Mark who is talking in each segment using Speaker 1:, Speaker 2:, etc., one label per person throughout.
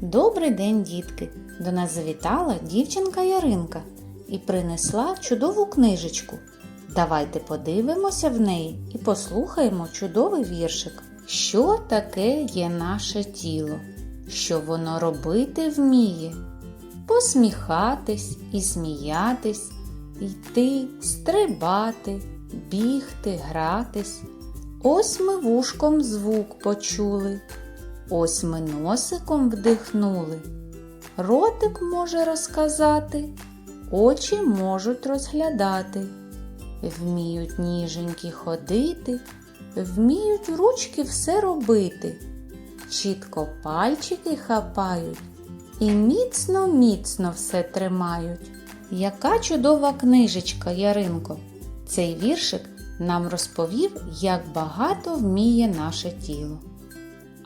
Speaker 1: Добрий день, дітки! До нас завітала дівчинка Яринка і принесла чудову книжечку. Давайте подивимося в неї і послухаємо чудовий віршик. Що таке є наше тіло? Що воно робити вміє? Посміхатись і сміятись, йти, стрибати, бігти, гратись. Ось ми вушком звук почули. Ось ми носиком вдихнули. Ротик може розказати, очі можуть розглядати, вміють ніженькі ходити, вміють ручки все робити, чітко пальчики хапають і міцно, міцно все тримають. Яка чудова книжечка, Яринко! Цей віршик нам розповів, як багато вміє наше тіло.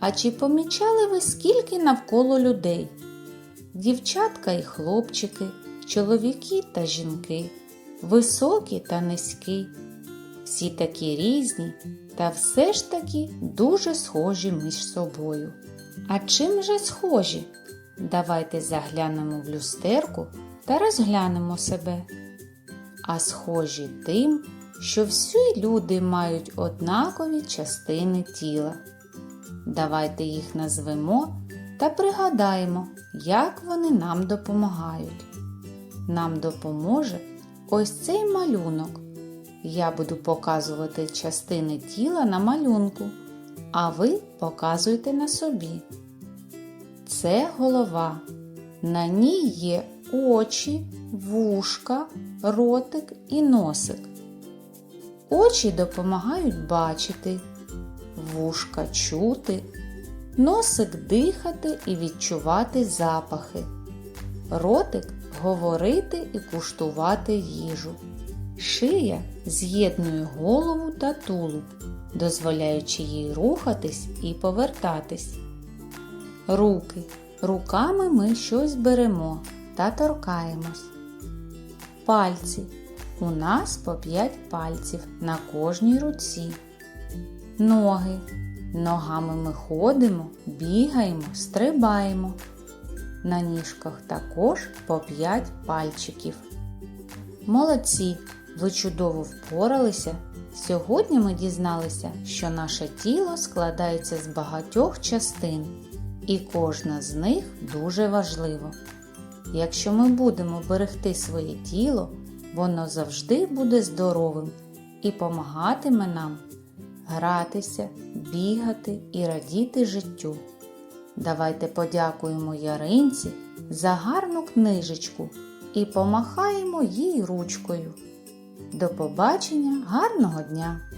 Speaker 1: А чи помічали ви скільки навколо людей? Дівчатка і хлопчики, чоловіки та жінки, високі та низькі, всі такі різні та все ж таки дуже схожі між собою. А чим же схожі? Давайте заглянемо в люстерку та розглянемо себе. А схожі тим, що всі люди мають однакові частини тіла. Давайте їх назвемо та пригадаємо, як вони нам допомагають. Нам допоможе ось цей малюнок. Я буду показувати частини тіла на малюнку, а ви показуйте на собі. Це голова. На ній є очі, вушка, ротик і носик. Очі допомагають бачити, вушка чути, носик дихати і відчувати запахи, ротик говорити і куштувати їжу. Шия з'єднує голову та тулуб, дозволяючи їй рухатись і повертатись. Руки. Руками ми щось беремо та торкаємось. Пальці. У нас по 5 пальців на кожній руці. Ноги. Ногами ми ходимо, бігаємо, стрибаємо. На ніжках також по 5 пальчиків. Молодці! Ви чудово впоралися. Сьогодні ми дізналися, що наше тіло складається з багатьох частин, і кожна з них дуже важлива. Якщо ми будемо берегти своє тіло, воно завжди буде здоровим і помагатиме нам гратися, бігати і радіти життю. Давайте подякуємо Яринці за гарну книжечку і помахаємо їй ручкою. До побачення, гарного дня!